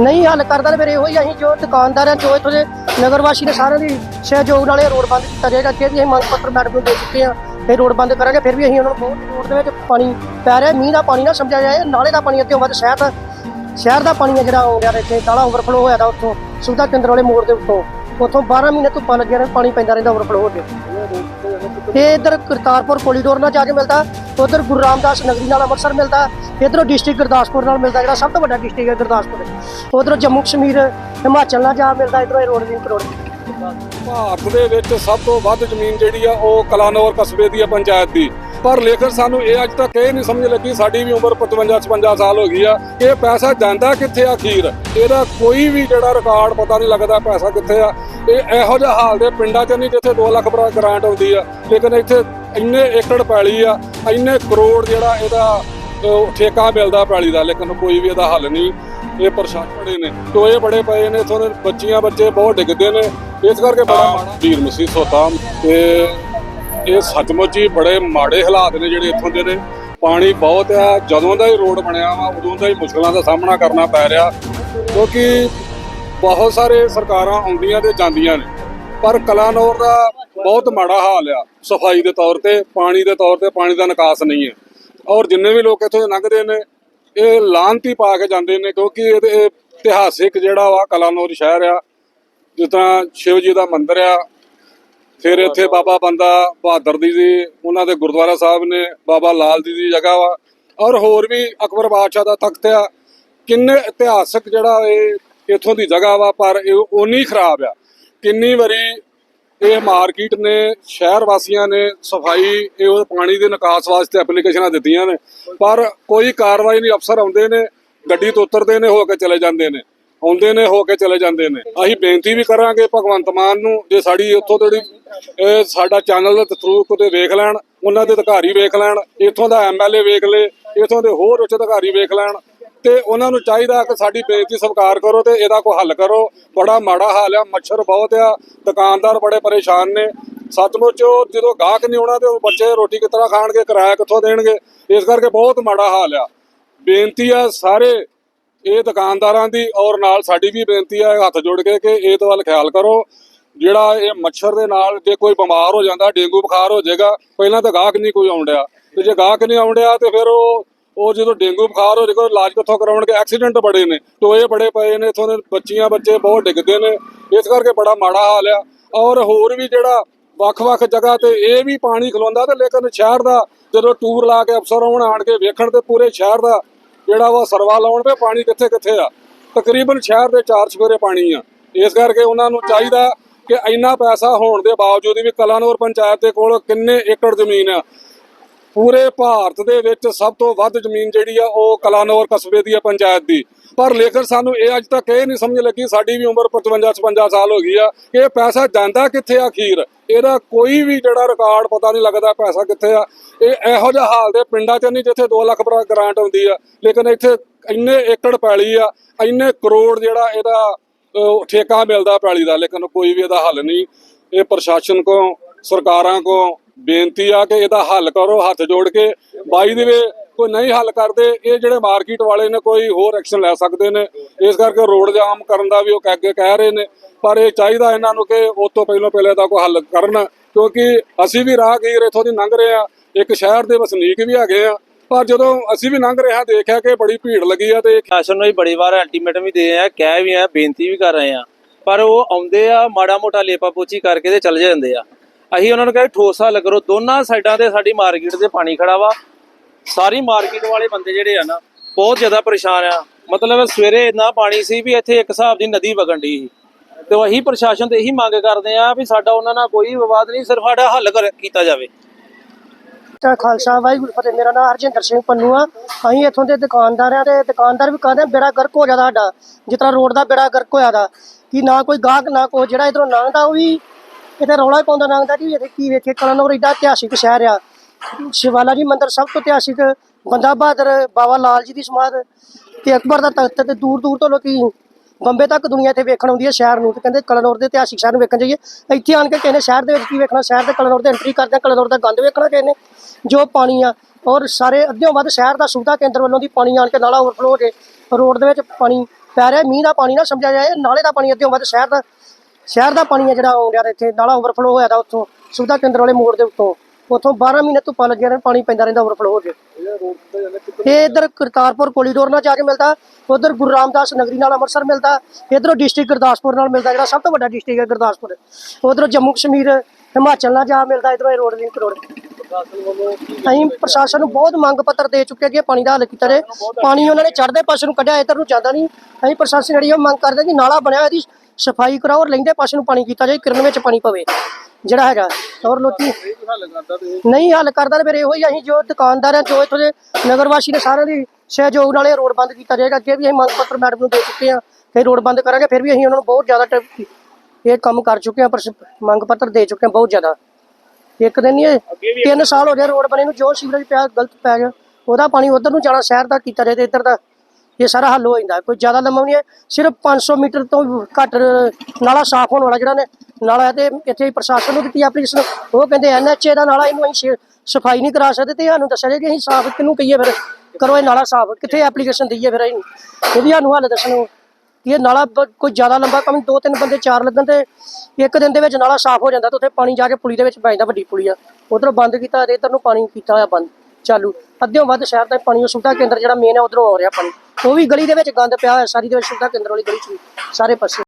ਨਹੀਂ ਹੱਲ ਕਰਦਾ ਤੇ ਫਿਰ ਇਹੋ ਹੀ ਅਸੀਂ ਜੋ ਦੁਕਾਨਦਾਰ ਆ, ਜੋ ਇੱਥੋਂ ਦੇ ਨਗਰ ਵਾਸੀ ਨੇ ਸਾਰਿਆਂ ਦੀ ਸਹਿਯੋਗ ਨਾਲ ਇਹ ਰੋਡ ਬੰਦ ਕੀਤਾ ਜਾਏਗਾ, ਅੱਗੇ ਵੀ ਅਸੀਂ ਮੰਗ ਪੱਤਰ ਮੈਡਮ ਨੂੰ ਦੇ ਚੁੱਕੇ ਆ ਇਹ ਰੋਡ ਬੰਦ ਕਰਾਂਗੇ, ਫਿਰ ਵੀ ਅਸੀਂ ਉਹਨਾਂ ਨੂੰ ਬਹੁਤ ਰੋਡ ਦੇ ਵਿੱਚ ਪਾਣੀ ਪੈ ਰਿਹਾ, ਮੀਂਹ ਦਾ ਪਾਣੀ ਨਾ ਸਮਝਿਆ ਜਾਏ, ਨਾਲੇ ਦਾ ਪਾਣੀ ਅੱਧਿਓਂ ਵੱਧ, ਸ਼ਹਿਰ ਦਾ ਸ਼ਹਿਰ ਦਾ ਪਾਣੀ ਹੈ ਜਿਹੜਾ ਆਉਣ ਰਿਹਾ ਇੱਥੇ ਨਾਲਾ ਓਵਰਫਲੋ ਹੋਇਆ ਦਾ ਉੱਥੋਂ, ਸੁਵਿਧਾ ਕੇਂਦਰ ਵਾਲੇ ਮੋੜ ਦੇ ਉੱਤੋਂ। ਉੱਥੋਂ 12 ਮਹੀਨੇ ਧੁੱਪਾਂ ਲੱਗੀਆਂ ਨੇ ਪਾਣੀ ਪੈਂਦਾ ਰਹਿੰਦਾ, ਓਵਰਫਲੋ ਹੋ ਕੇ ਤੇ ਇਧਰ ਕਰਤਾਰਪੁਰ ਕੋਰੀਡੋਰ ਨਾਲ ਜਾ ਕੇ ਮਿਲਦਾ, ਉਧਰ ਗੁਰੂ ਰਾਮਦਾਸ ਨਗਰੀ ਨਾਲ ਅੰਮ੍ਰਿਤਸਰ ਮਿਲਦਾ, ਇਧਰੋਂ ਡਿਸਟ੍ਰਿਕਟ ਗੁਰਦਾਸਪੁਰ ਨਾਲ ਮਿਲਦਾ, ਜਿਹੜਾ ਸਭ ਤੋਂ ਵੱਡਾ ਡਿਸਟ੍ਰਿਕਟ ਹੈ ਗੁਰਦਾਸਪੁਰ। ਉਧਰੋਂ ਜੰਮੂ ਕਸ਼ਮੀਰ, ਹਿਮਾਚਲ ਨਾਲ ਜਾ ਮਿਲਦਾ, ਇਧਰੋਂ ਇਹ ਰੋਡ ਲਿੰਕ ਰੋਡ ਭਾਰਤ ਦੇ ਵਿੱਚ ਸਭ ਤੋਂ ਵੱਧ ਜ਼ਮੀਨ ਜਿਹੜੀ ਆ, ਉਹ ਕਲਾਨੌਰ ਕਸਬੇ ਦੀ ਆ, ਪੰਚਾਇਤ ਦੀ। ਪਰ ਲੇਕਿਨ ਸਾਨੂੰ ਇਹ ਅੱਜ ਤੱਕ ਇਹ ਨਹੀਂ ਸਮਝ ਲੱਗੀ ਸਾਡੀ ਵੀ ਉਮਰ 55 56 ਸਾਲ ਹੋ ਗਈ ਆ। ਇਹ ਪੈਸਾ ਜਾਂਦਾ ਕਿੱਥੇ ਆ ਅਖੀਰ? ਇਹਦਾ ਕੋਈ ਵੀ ਜਿਹੜਾ ਰਿਕਾਰਡ ਪਤਾ ਨਹੀਂ ਲੱਗਦਾ ਪੈਸਾ ਕਿੱਥੇ ਆ। ਇਹ ਇਹੋ ਜਿਹਾ ਹਾਲ ਦੇ ਪਿੰਡਾਂ 'ਚ ਨਹੀਂ ਜਿੱਥੇ 2 ਲੱਖ ਬਰਾ ਗ੍ਰਾਂਟ ਆਉਂਦੀ ਆ। ਲੇਕਿਨ ਇੱਥੇ ਇੰਨੇ ਏਕੜ ਪੈਲੀ ਆ ਇੰਨੇ ਕਰੋੜ ਜਿਹੜਾ ਇਹਦਾ ਠੇਕਾ ਮਿਲਦਾ ਪੈਲੀ ਦਾ ਲੇਕਿਨ ਕੋਈ ਵੀ ਇਹਦਾ ਹੱਲ ਨਹੀਂ। ਇਹ ਪਰੇਸ਼ਾਨ ਬੜੇ ਨੇ। ਟੋਏ ਬੜੇ ਪਏ ਨੇ ਦੇ ਬੱਚੀਆਂ ਬੱਚੇ ਬਹੁਤ ਡਿੱਗਦੇ ਨੇ। ਇਸ ਕਰਕੇ ਬੜਾ ਮਾੜਾ ਵੀਰ ਮਸੀਹ ਸੋਤਾ ਤੇ ਇਹ ਸੱਚਮੁੱਚ ਹੀ ਬੜੇ ਮਾੜੇ ਹਾਲਾਤ ਨੇ ਜਿਹੜੇ ਇੱਥੋਂ ਦੇ ਨੇ। ਪਾਣੀ ਬਹੁਤ ਆ, ਜਦੋਂ ਦਾ ਹੀ ਰੋਡ ਬਣਿਆ ਵਾ, ਉਦੋਂ ਦਾ ਹੀ ਮੁਸ਼ਕਲਾਂ ਦਾ ਸਾਹਮਣਾ ਕਰਨਾ ਪੈ ਰਿਹਾ। ਕਿਉਂਕਿ ਬਹੁਤ ਸਾਰੇ ਸਰਕਾਰਾਂ ਆਉਂਦੀਆਂ ਤੇ ਜਾਂਦੀਆਂ ਨੇ। ਪਰ ਕਲਾਨੌਰ ਦਾ ਬਹੁਤ ਮਾੜਾ ਹਾਲ ਆ, ਸਫ਼ਾਈ ਦੇ ਤੌਰ ਤੇ, ਪਾਣੀ ਦੇ ਤੌਰ ਤੇ ਪਾਣੀ ਦਾ ਨਿਕਾਸ ਨਹੀਂ ਹੈ। ਔਰ ਜਿੰਨੇ ਵੀ ਲੋਕ ਇੱਥੋਂ ਦੇ ਲੰਘਦੇ ਨੇ, ਇਹ ਲਾਂਤੀ ਪਾ ਕੇ ਜਾਂਦੇ ਨੇ, ਕਿਉਂਕਿ ਇਹ ਇਹ ਇਤਿਹਾਸਿਕ ਜਿਹੜਾ ਵਾ ਕਲਾਨੌਰ ਸ਼ਹਿਰ ਆ, ਜਿਸ ਤਰ੍ਹਾਂ ਸ਼ਿਵ ਜੀ ਦਾ ਮੰਦਿਰ ਆ ਫਿਰ ਇੱਥੇ ਬਾਬਾ ਬੰਦਾ ਬਹਾਦਰ ਦੀ ਜੀ, ਉਹਨਾਂ ਦੇ ਗੁਰਦੁਆਰਾ ਸਾਹਿਬ ਨੇ ਬਾਬਾ ਲਾਲ ਜੀ ਦੀ ਜਗ੍ਹਾ ਵਾ। ਔਰ ਹੋਰ ਵੀ ਅਕਬਰ ਬਾਦਸ਼ਾਹ ਦਾ ਤਖਤ ਆ। ਕਿੰਨੇ ਇਤਿਹਾਸਕ ਜਿਹੜਾ ਇਹ ਇਥੋਂ ਦੀ ਜਗ੍ਹਾ ਵਾ, ਪਰ ਇਹ ਉਨੀ ਖਰਾਬ ਆ। ਕਿੰਨੀ ਵਾਰੀ ਇਹ ਮਾਰਕੀਟ ਨੇ, ਸ਼ਹਿਰ ਵਾਸੀਆਂ ਨੇ ਸਫ਼ਾਈ, ਇਹ ਉਹ ਪਾਣੀ ਦੇ ਨਿਕਾਸ ਵਾਸਤੇ ਐਪਲੀਕੇਸ਼ਨਾਂ ਦਿੱਤੀਆਂ ਨੇ। ਪਰ ਕੋਈ ਕਾਰਵਾਈ ਨਹੀਂ, ਅਫਸਰ ਆਉਂਦੇ ਨੇ, ਗੱਡੀ ਤੋਂ ਉਤਰਦੇ ਨੇ, ਹੋ ਕੇ ਚਲੇ ਜਾਂਦੇ ਨੇ। ਆਉਂਦੇ ਨੇ, ਹੋ ਕੇ ਚਲੇ ਜਾਂਦੇ ਨੇ। ਅਸੀਂ ਬੇਨਤੀ ਵੀ ਕਰਾਂਗੇ ਭਗਵੰਤ ਮਾਨ ਨੂੰ ਜੇ ਸਾਡੀ ਉੱਥੋਂ ਜਿਹੜੀ ਸਾਡਾ ਚੈਨਲ ਦੇ ਥਰੂ ਕਿਤੇ ਵੇਖ ਲੈਣ, ਉਹਨਾਂ ਦੇ ਅਧਿਕਾਰੀ ਵੇਖ ਲੈਣ, ਇੱਥੋਂ ਦਾ ਐਮਐਲਏ ਵੇਖ ਲੇ, ਇੱਥੋਂ ਦੇ ਹੋਰ ਉੱਚ ਅਧਿਕਾਰੀ ਵੇਖ ਲੈਣ, ਤੇ ਉਹਨਾਂ ਨੂੰ ਚਾਹੀਦਾ ਕਿ ਸਾਡੀ ਬੇਨਤੀ ਸਵੀਕਾਰ ਕਰੋ ਤੇ ਇਹਦਾ ਕੋਈ ਹੱਲ ਕਰੋ। ਬੜਾ ਮਾੜਾ ਹਾਲ ਆ, ਮੱਛਰ ਬਹੁਤ ਆ, ਦੁਕਾਨਦਾਰ ਬੜੇ ਪਰੇਸ਼ਾਨ ਨੇ। ਸੱਚਮੁੱਚ ਜਦੋਂ ਗਾਹਕ ਨਹੀਂ ਆਉਣਾ ਤੇ ਉਹ ਬੱਚੇ ਰੋਟੀ ਕਿਸ ਤਰ੍ਹਾਂ ਖਾਣਗੇ, ਕਿਰਾਇਆ ਕਿੱਥੋਂ ਦੇਣਗੇ? ਇਸ ਕਰਕੇ ਬਹੁਤ ਮਾੜਾ ਹਾਲ ਆ। ਬੇਨਤੀ ਆ ਸਾਰੇ ਇਹ ਦੁਕਾਨਦਾਰਾਂ ਦੀ ਔਰ ਨਾਲ ਸਾਡੀ ਵੀ ਬੇਨਤੀ ਆ ਹੱਥ ਜੋੜ ਕੇ ਕਿ ਇਹ ਤੋਂ ਵੱਲ ਖਿਆਲ ਕਰੋ। ਜਿਹੜਾ ਇਹ ਮੱਛਰ ਦੇ ਨਾਲ ਜੇ ਕੋਈ ਬਿਮਾਰ ਹੋ ਜਾਂਦਾ, ਡੇਂਗੂ ਬੁਖਾਰ ਹੋ ਜਾਏਗਾ, ਪਹਿਲਾਂ ਤਾਂ ਗਾਹਕ ਨਹੀਂ ਕੋਈ ਆਉਂਦਿਆ ਤੇ ਜੇ ਗਾਹਕ ਨਹੀਂ ਆਉਂਦਿਆ ਤੇ ਫਿਰ ਉਹ ਉਹ ਜਦੋਂ ਡੇਂਗੂ ਬੁਖਾਰ ਹੋ ਜਾਏਗਾ ਇਲਾਜ ਕਿੱਥੋਂ ਕਰਾਉਣਗੇ? ਐਕਸੀਡੈਂਟ ਬੜੇ ਨੇ, ਟੋਏ ਬੜੇ ਪਏ ਨੇ, ਇਥੋਂ ਦੇ ਬੱਚੀਆਂ, ਬੱਚੇ ਬਹੁਤ ਡਿੱਗਦੇ ਨੇ। ਇਸ ਕਰਕੇ ਬੜਾ ਮਾੜਾ ਹਾਲ ਆ। ਔਰ ਹੋਰ ਵੀ ਜਿਹੜਾ ਵੱਖ-ਵੱਖ ਜਗ੍ਹਾ ਤੇ ਇਹ ਵੀ ਪਾਣੀ ਖਲੋਂਦਾ ਤੇ ਲੇਕਿਨ ਸ਼ਹਿਰ ਦਾ ਜਦੋਂ ਟੂਰ ਲਾ ਕੇ ਅਫਸਰ ਆਉਣ, ਆਣ ਕੇ ਵੇਖਣ ਤੇ ਪੂਰੇ ਸ਼ਹਿਰ ਦਾ ਜਿਹੜਾ ਵਾ ਸਰਵਾ ਲਾਉਣ ਤੇ ਪਾਣੀ ਕਿੱਥੇ ਕਿੱਥੇ ਆ? ਤਕਰੀਬਨ ਸ਼ਹਿਰ ਦੇ ਚਾਰ ਚਫੇਰੇ ਪਾਣੀ ਆ। ਇਸ ਕਰਕੇ ਉਹਨਾਂ ਨੂੰ ਚਾਹੀਦਾ ਕਿ ਇੰਨਾ ਪੈਸਾ ਹੋਣ ਦੇ ਬਾਵਜੂਦ ਵੀ ਕਲਾਨੌਰ ਪੰਚਾਇਤ ਦੇ ਕੋਲ ਕਿੰਨੇ ਏਕੜ ਜ਼ਮੀਨ ਆ। ਪੂਰੇ ਭਾਰਤ ਦੇ ਵਿੱਚ ਸਭ ਤੋਂ ਵੱਧ ਜ਼ਮੀਨ ਜਿਹੜੀ ਆ, ਉਹ ਕਲਾਨੌਰ ਕਸਬੇ ਦੀ ਆ, ਪੰਚਾਇਤ ਦੀ। ਪਰ ਲੇਕਿਨ ਸਾਨੂੰ ਇਹ ਅੱਜ ਤੱਕ ਇਹ ਨਹੀਂ ਸਮਝ ਲੱਗੀ, ਸਾਡੀ ਵੀ ਉਮਰ 55 56 ਸਾਲ ਹੋ ਗਈ ਆ ਇਹ ਪੈਸਾ ਜਾਂਦਾ ਕਿੱਥੇ ਆਖੀਰ ਇਹਦਾ ਕੋਈ ਵੀ ਜਿਹੜਾ ਰਿਕਾਰਡ ਪਤਾ ਨਹੀਂ ਲੱਗਦਾ ਪੈਸਾ ਕਿੱਥੇ ਆ। ਇਹ ਇਹੋ ਜਿਹਾ ਹਾਲ ਦੇ ਪਿੰਡਾਂ 'ਚ ਨਹੀਂ ਜਿੱਥੇ 2 ਲੱਖ ਰੁਪਏ ਗ੍ਰਾਂਟ ਆਉਂਦੀ ਆ। ਲੇਕਿਨ ਇੱਥੇ ਇੰਨੇ ਏਕੜ ਪੈਲੀ ਆ, ਇੰਨੇ ਕਰੋੜ ਜਿਹੜਾ ਇਹਦਾ ਠੇਕਾ ਮਿਲਦਾ ਪੈਲੀ ਦਾ। ਲੇਕਿਨ ਕੋਈ ਵੀ ਇਹਦਾ ਹੱਲ ਨਹੀਂ। ਇਹ ਪ੍ਰਸ਼ਾਸਨ ਕੋ ਸਰਕਾਰਾਂ ਕੋ ਬੇਨਤੀ ਆ ਕਿ ਇਹਦਾ ਹੱਲ ਕਰੋ, ਹੱਥ ਜੋੜ ਕੇ। ਬਾਈ ਦੇ ਕੋਈ ਨਹੀਂ ਹੱਲ ਕਰਦੇ, ਇਹ ਜਿਹੜੇ ਮਾਰਕੀਟ ਵਾਲੇ ਨੇ ਕੋਈ ਹੋਰ ਐਕਸ਼ਨ ਲੈ ਸਕਦੇ ਨੇ। ਇਸ ਕਰਕੇ ਰੋਡ ਜਾਮ ਕਰਨ ਦਾ ਵੀ ਉਹ ਕਹਿ ਅੱਗੇ ਕਹਿ ਰਹੇ ਨੇ। ਪਰ ਇਹ ਚਾਹੀਦਾ ਇਹਨਾਂ ਨੂੰ ਕਿ ਉਸ ਤੋਂ ਪਹਿਲਾਂ ਪਹਿਲੇ ਦਾ ਕੋਈ ਹੱਲ ਕਰਨ, ਕਿਉਂਕਿ ਅਸੀਂ ਵੀ ਰਾਹਗੀਰ ਇੱਥੋਂ ਦੀ ਲੰਘ ਰਹੇ ਆ ਇੱਕ ਸ਼ਹਿਰ ਦੇ ਵਸਨੀਕ ਵੀ ਹੈਗੇ ਆ। ਪਰ ਜਦੋਂ ਅਸੀਂ ਵੀ ਲੰਘ ਰਹੇ ਹਾਂ, ਦੇਖਿਆ ਕਿ ਬੜੀ ਭੀੜ ਲੱਗੀ ਆ ਤੇ ਸ਼ਾਸਨ ਨੂੰ ਵੀ ਬੜੀ ਵਾਰ ਅਲਟੀਮੇਟਮ ਵੀ ਦੇ ਆ ਕਹਿ ਵੀ ਆ ਬੇਨਤੀ ਵੀ ਕਰ ਰਹੇ ਆ ਪਰ ਉਹ ਆਉਂਦੇ ਆ, ਮਾੜਾ ਮੋਟਾ ਲੇਪਾ ਪੋਚੀ ਕਰਕੇ ਤੇ ਚਲੇ ਜਾਂਦੇ ਆ। ਅਸੀਂ ਉਹਨਾਂ ਨੂੰ ਕਹਿੰਦੇ ਠੋਸ ਹੱਲ ਕਰੋ ਦੋਨਾਂ ਸਾਈਡਾਂ ਤੇ ਸਾਡੀ ਮਾਰਕੀਟ ਤੇ ਪਾਣੀ ਖੜਾ ਵਾ। ਸਾਰੀ ਮਾਰਕੀਟ ਵਾਲੇ ਬੰਦੇ ਜਿਹੜੇ ਆ ਨਾ, ਬਹੁਤ ਜ਼ਿਆਦਾ ਪਰੇਸ਼ਾਨ ਆ। ਮਤਲਬ ਸਵੇਰੇ ਇੰਨਾ ਪਾਣੀ ਸੀ ਵੀ ਇੱਥੇ ਇੱਕ ਹਿਸਾਬ ਦੀ ਨਦੀ ਵਗਣ ਦੀ ਸੀ। ਤੇ ਅਸੀਂ ਪ੍ਰਸ਼ਾਸਨ ਤੇ ਇਹੀ ਮੰਗ ਕਰਦੇ ਆ ਵੀ ਸਾਡਾ ਉਹਨਾਂ ਨਾਲ ਕੋਈ ਵਿਵਾਦ ਨਹੀਂ, ਸਿਰਫ ਸਾਡਾ ਹੱਲ ਕਰ- ਕੀਤਾ ਜਾਵੇ। ਤਾਂ ਖਾਲਸਾ, ਵਾਹਿਗੁਰੂ ਫਤਿਹ। ਮੇਰਾ ਨਾਮ ਹਰਜਿੰਦਰ ਸਿੰਘ ਪੰਨੂ ਆ। ਅਸੀਂ ਇੱਥੋਂ ਦੇ ਦੁਕਾਨਦਾਰ ਆ ਤੇ ਦੁਕਾਨਦਾਰ ਵੀ ਕਹਿੰਦੇ ਬੇੜਾ ਗਰਕ ਹੋ ਜਾਂਦਾ ਸਾਡਾ। ਜਿਸ ਤਰ੍ਹਾਂ ਰੋਡ ਦਾ ਬੇੜਾ ਗਰਕ ਹੋਇਆ ਦਾ, ਕਿ ਨਾ ਕੋਈ ਗਾਹਕ, ਨਾ ਕੋਈ ਜਿਹੜਾ ਇਧਰੋਂ ਲੰਘਦਾ ਉਹ ਵੀ ਇੱਥੇ ਰੌਲਾ ਪਾਉਂਦਾ, ਲੰਘਦਾ ਕਿ ਇੱਥੇ ਕੀ ਵੇਖੇ ਕਲਨੌਰ ਏਡਾ ਇਤਿਹਾਸਿਕ ਸ਼ਹਿਰ ਆ। ਸ਼ਿਵਾਲਾ ਜੀ ਮੰਦਿਰ ਸਭ ਤੋਂ ਇਤਿਹਾਸਿਕ ਬੰਦਾ ਬਹਾਦਰ ਬਾਬਾ ਲਾਲ ਜੀ ਦੀ ਸਮਾਧ ਤੇ ਅਕਬਰ ਦਾ ਤਖਤ ਤੇ ਦੂਰ ਦੂਰ ਤੋਂ ਲੋਕੀ ਬੰਬੇ ਤੱਕ ਦੁਨੀਆ ਇੱਥੇ ਵੇਖਣ ਆਉਂਦੀ ਹੈ ਸ਼ਹਿਰ ਨੂੰ ਤੇ ਕਹਿੰਦੇ ਕਲਨੌਰ ਦੇ ਇਤਿਹਾਸਿਕ ਸ਼ਹਿਰ ਨੂੰ ਵੇਖਣ ਜਾਈਏ। ਇੱਥੇ ਆਣ ਕੇ ਕਿਸੇ ਨੇ ਸ਼ਹਿਰ ਦੇ ਵਿੱਚ ਕੀ ਵੇਖਣਾ? ਸ਼ਹਿਰ ਦੇ ਕਲਨੌਰ ਦੇ ਐਂਟਰੀ ਕਰਦੇ ਆ, ਕਲਨੌਰ ਦਾ ਗੰਦ ਵੇਖਣਾ ਕਿਸੇ ਨੇ ਜੋ ਪਾਣੀ ਆ। ਔਰ ਸਾਰੇ ਅੱਧਿਓਂ ਵੱਧ ਸ਼ਹਿਰ ਦਾ ਸੁਵਿਧਾ ਕੇਂਦਰ ਵੱਲੋਂ ਦੀ ਪਾਣੀ ਆਣ ਕੇ ਨਾਲਾ ਓਵਰਫਲੋ ਹੋ ਕੇ ਰੋਡ ਦੇ ਵਿੱਚ ਪਾਣੀ ਪੈ ਰਿਹਾ ਮੀਂਹ ਦਾ ਪਾਣੀ ਨਾ ਸਮਝਿਆ ਜਾਏ ਨਾਲੇ ਦਾ ਪਾਣੀ ਅੱਧਿਓਂ ਵੱਧ ਸ਼ਹਿਰ ਦਾ ਸ਼ਹਿਰ ਦਾ ਪਾਣੀ ਆ ਜਿਹੜਾ ਆਉਣ ਡਿਆ ਇੱਥੇ ਨਾਲਾ ਓਵਰਫਲੋ ਹੋਇਆ ਦਾ ਉੱਥੋਂ ਸੁਵਿਧਾ ਕੇਂਦਰ ਵਾਲੇ ਮੋੜ ਦੇ ਉੱਤੋਂ। ਉੱਥੋਂ 12 ਮਹੀਨੇ ਧੁੱਪਾਂ ਲੱਗੀਆਂ ਨੇ ਪਾਣੀ ਪੈਂਦਾ ਰਹਿੰਦਾ, ਓਵਰਫਲੋ ਹੋ ਕੇ ਇਹ ਇਧਰ ਕਰਤਾਰਪੁਰ ਕੋਰੀਡੋਰ ਨਾਲ ਜਾ ਕੇ ਮਿਲਦਾ, ਉਧਰ ਗੁਰੂ ਰਾਮਦਾਸ ਨਗਰੀ ਨਾਲ ਅੰਮ੍ਰਿਤਸਰ ਮਿਲਦਾ, ਇਧਰੋਂ ਡਿਸਟ੍ਰਿਕਟ ਗੁਰਦਾਸਪੁਰ ਨਾਲ ਮਿਲਦਾ, ਜਿਹੜਾ ਸਭ ਤੋਂ ਵੱਡਾ ਡਿਸਟ੍ਰਿਕਟ ਹੈ ਗੁਰਦਾਸਪੁਰ। ਉਧਰੋਂ ਜੰਮੂ ਕਸ਼ਮੀਰ, ਹਿਮਾਚਲ ਨਾਲ ਜਾ ਮਿਲਦਾ, ਇਧਰੋਂ ਰੋਡ ਲਿੰਕ ਰੋਡ ਅਸੀਂ ਪ੍ਰਸ਼ਾਸਨ ਨੂੰ ਬਹੁਤ ਮੰਗ ਪੱਤਰ ਦੇ ਚੁੱਕੇ ਕਿ ਪਾਣੀ ਦਾ ਹੱਲ ਕੀਤਾ ਜਾਏ ਪਾਣੀ ਉਹਨਾਂ ਨੇ ਚੜਦੇ ਪਾਸੇ ਨੂੰ ਕੱਢਿਆ, ਇਧਰ ਨੂੰ ਜਾਂਦਾ ਨਹੀਂ। ਅਸੀਂ ਪ੍ਰਸ਼ਾਸਨ ਜਿਹੜੀ ਉਹ ਮੰਗ ਕਰਦੇ ਕਿ ਨਾਲਾ ਬਣਿਆ ਹੋਇਆ ਇਹਦੀ ਸਫ਼ਾਈ ਕਰਾਓ ਔਰ ਲੈਂਦੇ ਪਾਸੇ ਨੂੰ ਪਾਣੀ ਕੀਤਾ ਜਾਏ ਕਿਰਨ ਵਿੱਚ ਪਾਣੀ ਪਵੇ, ਜਿਹੜਾ ਹੈਗਾ। ਔਰ ਲੋਕੀ ਨਹੀਂ ਹੱਲ ਕਰਦਾ ਤੇ ਫਿਰ ਇਹੋ ਹੀ ਅਸੀਂ ਜੋ ਦੁਕਾਨਦਾਰ ਆ ਜੋ ਇੱਥੋਂ ਦੇ ਨਗਰ ਵਾਸੀ ਨੇ ਸਾਰਿਆਂ ਦੀ ਸਹਿਯੋਗ ਨਾਲ ਇਹ ਰੋਡ ਬੰਦ ਕੀਤਾ ਜਾਏਗਾ ਅੱਗੇ ਵੀ ਅਸੀਂ ਮੰਗ ਪੱਤਰ ਮੈਡਮ ਨੂੰ ਦੇ ਚੁੱਕੇ ਹਾਂ ਕਿ ਰੋਡ ਬੰਦ ਕਰਾਂਗੇ ਫਿਰ ਵੀ ਅਸੀਂ ਉਹਨਾਂ ਨੂੰ ਬਹੁਤ ਜ਼ਿਆਦਾ ਇਹ ਕੰਮ ਕਰ ਚੁੱਕੇ ਪਰ ਸ- ਮੰਗ ਪੱਤਰ ਦੇ ਚੁੱਕੇ ਹਾਂ ਬਹੁਤ ਜ਼ਿਆਦਾ। ਇੱਕ ਦਿਨ ਨਹੀਂ ਇਹ ਤਿੰਨ ਸਾਲ ਹੋ ਗਏ ਰੋਡ ਬਣੇ ਨੂੰ ਜੋ ਸੀਵਰੇਜ ਪਿਆ ਗਲਤ ਪੈ ਗਿਆ ਉਹਦਾ ਪਾਣੀ ਉਧਰ ਨੂੰ ਜਾਣਾ ਸ਼ਹਿਰ ਦਾ ਕੀਤਾ ਜਾਏ ਤੇ ਇੱਧਰ ਦਾ ਇਹ ਸਾਰਾ ਹੱਲ ਹੋ ਜਾਂਦਾ। ਕੋਈ ਜ਼ਿਆਦਾ ਲੰਮਾ ਨਹੀਂ ਹੈ ਸਿਰਫ 500 ਮੀਟਰ ਤੋਂ ਘੱਟ ਨਾਲਾ ਸਾਫ਼ ਹੋਣ ਵਾਲਾ ਜਿਹੜਾ ਨੇ ਨਾਲਾ ਤੇ ਇੱਥੇ ਪ੍ਰਸ਼ਾਸਨ ਨੂੰ ਦਿੱਤੀ ਐਪਲੀਕੇਸ਼ਨ ਉਹ ਕਹਿੰਦੇ ਐਨਐਚਏ ਦਾ ਨਾਲਾ ਇਹਨੂੰ ਅਸੀਂ ਸਫ਼ਾਈ ਨਹੀਂ ਕਰਾ ਸਕਦੇ ਤੇ ਸਾਨੂੰ ਦੱਸਿਆ ਜਾਏ ਕਿ ਅਸੀਂ ਸਾਫ਼ ਕਿਹਨੂੰ ਕਹੀਏ ਫਿਰ? ਕਰੋ ਇਹ ਨਾਲਾ ਸਾਫ਼, ਕਿੱਥੇ ਐਪਲੀਕੇਸ਼ਨ ਦਈਏ ਫਿਰ ਅਸੀਂ ਇਹਦੀ ਸਾਨੂੰ ਹੱਲ ਦੱਸਣੋ ਕਿ ਇਹ ਨਾਲਾ ਕੋਈ ਜ਼ਿਆਦਾ ਲੰਬਾ ਕੰਮ ਦੋ ਤਿੰਨ ਬੰਦੇ ਚਾਰ ਲੱਗਣ ਤੇ ਇੱਕ ਦਿਨ ਦੇ ਵਿੱਚ ਨਾਲਾ ਸਾਫ਼ ਹੋ ਜਾਂਦਾ ਤੇ ਉੱਥੇ ਪਾਣੀ ਜਾ ਕੇ ਪੁਲੀ ਦੇ ਵਿੱਚ ਪੈ ਜਾਂਦਾ ਵੱਡੀ ਪੁਲੀ ਆ ਉਧਰੋਂ ਬੰਦ ਕੀਤਾ ਤੇ ਇੱਧਰ ਨੂੰ ਪਾਣੀ ਕੀਤਾ ਹੋਇਆ ਬੰਦ, ਚਾਲੂ। ਅੱਧਿਓਂ ਵੱਧ ਸ਼ਹਿਰ ਦਾ ਪਾਣੀ, ਉਹ ਸੁਵਿਧਾ ਕੇਂਦਰ ਜਿਹੜਾ ਮੇਨ ਹੈ, ਉਧਰੋਂ ਆ ਰਿਹਾ ਪਾਣੀ। ਉਹ ਵੀ ਗਲੀ ਦੇ ਵਿੱਚ ਗੰਦ ਪਿਆ ਹੋਇਆ, ਸਾਰੀ ਦੇ ਵਿੱਚ ਸੁਵਿਧਾ ਕੇਂਦਰ ਵਾਲੀ ਗਲੀ ਚ ਸਾਰੇ ਪਾਸੇ।